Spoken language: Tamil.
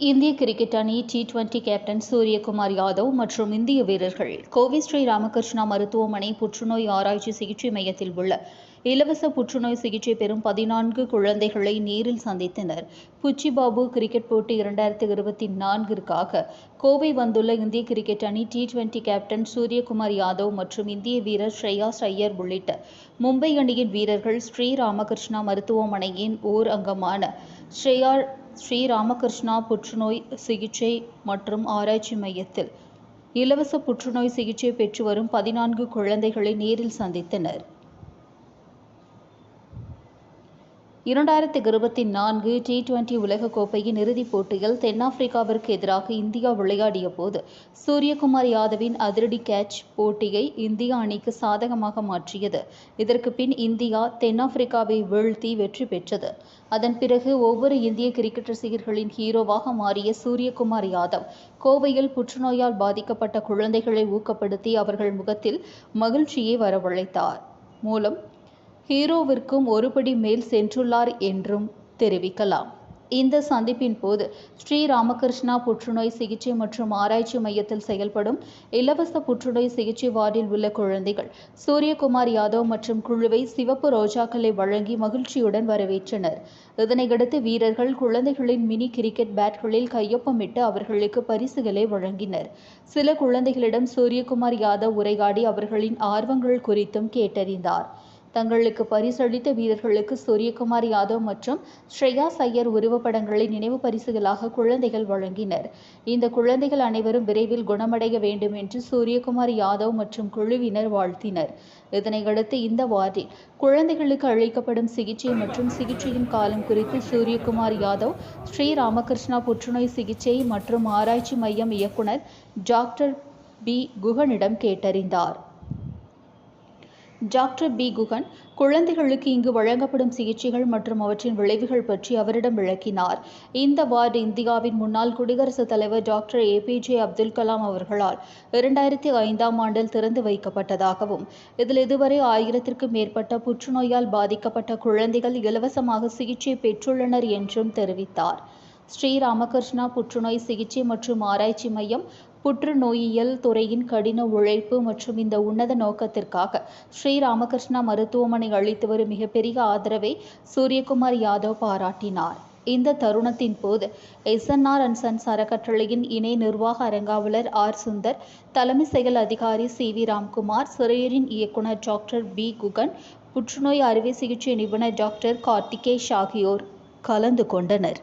இந்திய கிரிக்கெட் அணி T twenty captain Suryakumar Yadav மற்றும் இந்திய வீரர்கள் கோவை ஸ்ரீ ராமகிருஷ்ணா மருத்துவமனை புற்றுநோய் ஆராய்ச்சி சிகிச்சை மையத்தில் உள்ள இலவச புற்றுநோய் சிகிச்சை பெறும் பதினான்கு குழந்தைகளை நேரில் சந்தித்தனர். புச்சிபாபு கிரிக்கெட் போட்டி இரண்டாயிரத்தி இருபத்தி நான்கிற்காக கோவை வந்துள்ள இந்திய கிரிக்கெட் அணி T twenty captain Suryakumar Yadav மற்றும் இந்திய வீரர் ஸ்ரேயாஸ் ஐயர் உள்ளிட்ட மும்பை அணியின் வீரர்கள் ஸ்ரீ ராமகிருஷ்ணா மருத்துவமனையின் ஓர் அங்கமான ஸ்ரேயா ஸ்ரீ ராமகிருஷ்ணா புற்றுநோய் சிகிச்சை மற்றும் ஆராய்ச்சி மையத்தில் இலவச புற்றுநோய் சிகிச்சை பெற்று வரும் பதினான்கு குழந்தைகளை நேரில் சந்தித்தனர். இரண்டாயிரத்தி இருபத்தி நான்கு டி டுவெண்டி உலகக்கோப்பையின் இறுதிப் போட்டியில் தென்னாப்பிரிக்காவிற்கு எதிராக இந்தியா விளையாடிய போது சூரியகுமார் யாதவின் அதிரடி கேட்ச் போட்டியை இந்திய அணிக்கு சாதகமாக மாற்றியது. இதற்கு பின் இந்தியா தென்னாப்பிரிக்காவை வீழ்த்தி வெற்றி பெற்றது. அதன் பிறகு ஒவ்வொரு இந்திய கிரிக்கெட் ரசிகர்களின் ஹீரோவாக மாறிய சூரியகுமார் யாதவ் கோவையில் புற்றுநோயால் பாதிக்கப்பட்ட குழந்தைகளை ஊக்கப்படுத்தி அவர்கள் முகத்தில் மகிழ்ச்சியை வரவழைத்தார். மூலம் ஹீரோவிற்கும் ஒருபடி மேல் சென்றுள்ளார் என்றும் தெரிவிக்கலாம். இந்த சந்திப்பின் போது ஸ்ரீ ராமகிருஷ்ணா புற்றுநோய் சிகிச்சை மற்றும் ஆராய்ச்சி மையத்தில் செயல்படும் இலவச புற்றுநோய் சிகிச்சை வார்டில் உள்ள குழந்தைகள் சூரியகுமார் யாதவ் மற்றும் குழுவை சிவப்பு ரோஜாக்களை வழங்கி மகிழ்ச்சியுடன் வரவேற்றனர். இதனையடுத்து வீரர்கள் குழந்தைகளின் மினி கிரிக்கெட் பேட்களில் கையொப்பமிட்டு அவர்களுக்கு பரிசுகளை வழங்கினர். சில குழந்தைகளிடம் சூரியகுமார் யாதவ் உரையாடி அவர்களின் ஆர்வங்கள் குறித்தும் கேட்டறிந்தார். தங்களுக்கு பரிசளித்த வீரர்களுக்கு சூரியகுமார் யாதவ் மற்றும் ஸ்ரேயாஸ் ஐயர் உருவப்படங்களை நினைவு பரிசுகளாக குழந்தைகள் வழங்கினர். இந்த குழந்தைகள் அனைவரும் விரைவில் குணமடைய வேண்டும் என்று சூரியகுமார் யாதவ் மற்றும் குழுவினர் வாழ்த்தினர். இதனையடுத்து இந்த வார்டில் குழந்தைகளுக்கு அளிக்கப்படும் சிகிச்சை மற்றும் சிகிச்சையின் காலம் குறித்து சூரியகுமார் யாதவ் ஸ்ரீ ராமகிருஷ்ணா புற்றுநோய் சிகிச்சை மற்றும் ஆராய்ச்சி மையம் இயக்குனர் டாக்டர் பி குகனிடம் கேட்டறிந்தார். Doctor B. குகன் குழந்தைகளுக்கு இங்கு வழங்கப்படும் சிகிச்சைகள் மற்றும் அவற்றின் விளைவுகள் பற்றி அவரிடம் விளக்கினார். இந்த வார்டு இந்தியாவின் முன்னாள் குடியரசுத் தலைவர் doctor A. P. J. Abdul Kalam அவர்களால் இரண்டாயிரத்தி ஐந்தாம் ஆண்டில் திறந்து வைக்கப்பட்டதாகவும் இதில் இதுவரை ஆயிரத்திற்கும் மேற்பட்ட புற்றுநோயால் பாதிக்கப்பட்ட குழந்தைகள் இலவசமாக சிகிச்சை பெற்றுள்ளனர் என்றும் தெரிவித்தார். ஸ்ரீ. ராமகிருஷ்ணா புற்றுநோய் சிகிச்சை மற்றும் ஆராய்ச்சி மையம் புற்றுநோயியல் துறையின் கடின உழைப்பு மற்றும் இந்த உன்னத நோக்கத்திற்காக ஸ்ரீ ராமகிருஷ்ணா மருத்துவமனை அளித்து வரும் மிகப்பெரிய ஆதரவை சூரியகுமார் யாதவ் பாராட்டினார். இந்த தருணத்தின் போது எஸ்என்ஆர் அண்ட் சன்ஸ் அறக்கட்டளையின் இணை நிர்வாக அரங்காவலர் ஆர் சுந்தர் தலைமை செயல் அதிகாரி சி வி ராம்குமார் சிறையரின் இயக்குனர் டாக்டர் பி குகன் புற்றுநோய் அறுவை சிகிச்சை நிபுணர் டாக்டர் கார்த்திகேஷ் ஆகியோர் கலந்து கொண்டனர்.